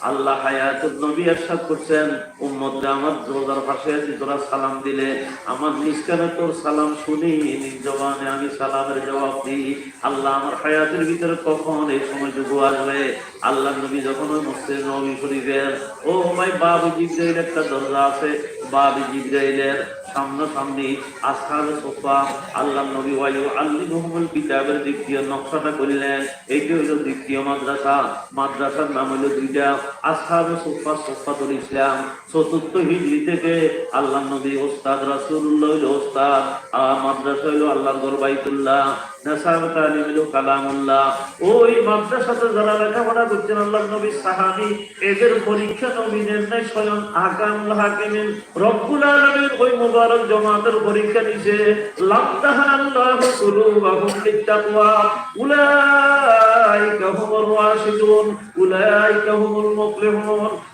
আল্লাহ আমার রোজার হায়াতের ভিতরে কখন এই সময়টুকু আসবে? আল্লাহ নবী যখন নবী শরীফের, ও ভাই বাবু জিব্রাইল একটা দরজা আছে। বাবু জিব্রাইলের সামনে সামনে আসহাবে সোফা আল্লাহ নবী ওয়ালি আল্লি মোহাম্মদ কিতাবের দ্বিতীয় নকশাটা এইটি হলো দ্বিতীয় মাদ্রাসা। মাদ্রাসার নাম হলো দুইটা। আসহাবে সোফা ইসলাম। চতুর্থ হিজরি থেকে আল্লাহ নবী ওস্তাদ রাসুল্লাহ ওস্তাদ। মাদ্রাসা হইল আল্লাহ গরবাইতুল্লাহ ওই মাদ্রাসাতে যারা লেখাপড়া করছেন আল্লাহ নবী সাহাবী, এদের পরীক্ষা নবী নেন নাই, স্বয়ং আকামুল হাকিমিন। রব্বুল আলামিন ওই মুবারক জমাতের পরীক্ষা নিছে। লামতাহানাল্লাহু কুলুবাহুম লিত্তাকওয়া। উলাইকা হুমুর রাশিদুন, উলাইকা হুমুল মুফলিহুন।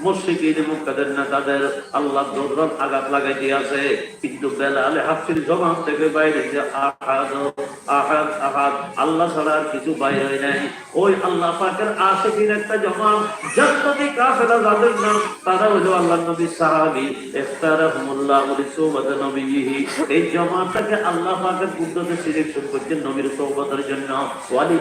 মুশরিকিন মুক্তাদের নেতাদের আল্লাহ আঘাত লাগাই দিয়েছে। কিন্তু বেলালে হাফির থেকে বাইরে যে আহাদ আহাদ আহাদ, আল্লাহ ছাড়া আর কিছু বাইরে হয় নাই। ওই আল্লাহ পাকের আশিকির একটা কাফেলা যাদের নাম, তারা হলো আল্লাহ নবী সাহাবী এই আল্লাহ পাকের সিলেকশন নবীর জন্য। ওয়ালি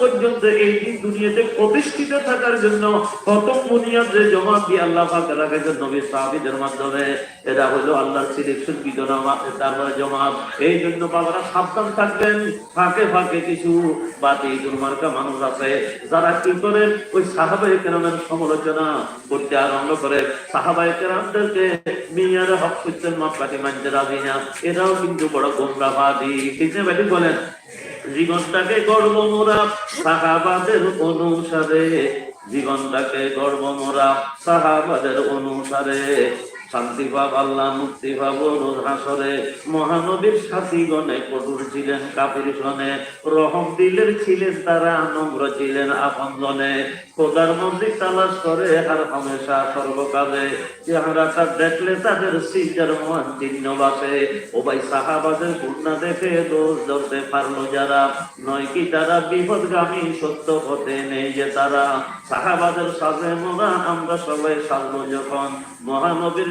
পর্যন্ত এই দিন দুনিয়াতে প্রতিষ্ঠিত থাকার জন্য প্রথম বুনিয়াদ যে জামাত দিয়ে আল্লাহ পাক রাখেছেন নবী সাহাবীদের মাধ্যমে এরা হলো আল্লাহর সিলেকশন বিধান তারপরে জামাত। এই জন্য বাবারা সাবধান থাকবেন। ফাঁকে ফাঁকে কিছু বাতি দুর্মার্কা মানুষ আছে, যারা কি করে? ওই সাহাবাই কেরামের সমালোচনা করতে আরম্ভ করে। সাহাবাই কেরামদেরকে মিয়ার হক করছেন মাপকাঠি মানতে রাজি না। এরাও কিন্তু বড় গোমরাবাদী। ঠিক বলেন? জীবনটাকে গর্ব মোরা সাহাবাদের অনুসারে। জীবনটাকে গর্ব মোরা সাহাবাদের অনুসারে। শান্তি পাব আল্লাহ, মুক্তি পাব হাসরে। মহানবীর সাথী গণে কঠোর ছিলেন কাপির শনে রহম দিলের ছিলেন তারা, নম্র ছিলেন আপন জনে। খোদার মন্দির তালাশ করে আর হমেশা সর্বকালে। যাহারা তার দেখলে তাদের সিজার মহান চিহ্ন বাসে। ও ভাই সাহাবাদের গুণা দেখে দোষ ধরতে পারল যারা। নয় কি তারা বিপদগামী, সত্য পথে নেই যে তারা। সাহাবাদের সাজে মোরা, আমরা সবাই সাজবো যখন। মহানবীর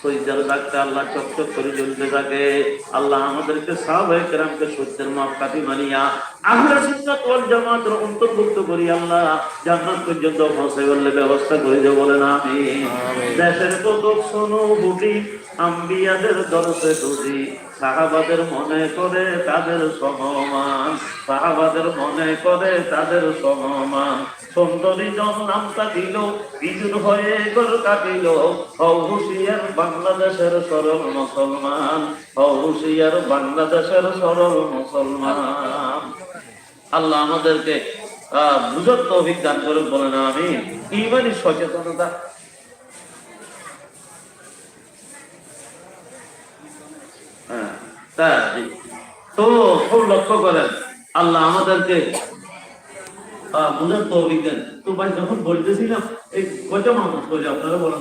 সৈজার ডাকতে আল্লাহ চকচক করে জ্বলতে থাকে। আল্লাহ আমাদেরকে সাহাবায়ে কেরামকে সত্যের মাপকাঠি মানিয়া আহলে সুন্নাত ওয়াল জামাতের অন্তর্ভুক্ত করি আল্লাহ জান্নাত পর্যন্ত ব্যবস্থা করে দেব বলেন আমি। দেশের কত শোনো বুটি আম্বিয়াদের দরসে সাহাবাদের মনে করে তাদের সমমান সাহাবাদের মনে করে তাদের সমমান। সুন্দরী জন নামটা দিল বিজুর হয়ে গর কাটিল হুশিয়ার বাংলাদেশের সরল মুসলমান হুশিয়ার বাংলাদেশের সরল মুসলমান। আল্লাহ আমাদেরকে বুঝত অভিজ্ঞান করে বলেন আমি ইমানি সচেতনতা। হ্যাঁ, তো খুব লক্ষ্য করেন আল্লাহ আমাদেরকে বুঝার তো অভিজ্ঞান তো ভাই যখন বলতেছিলাম এই কয়টা মানুষ বলে আপনারা বলেন?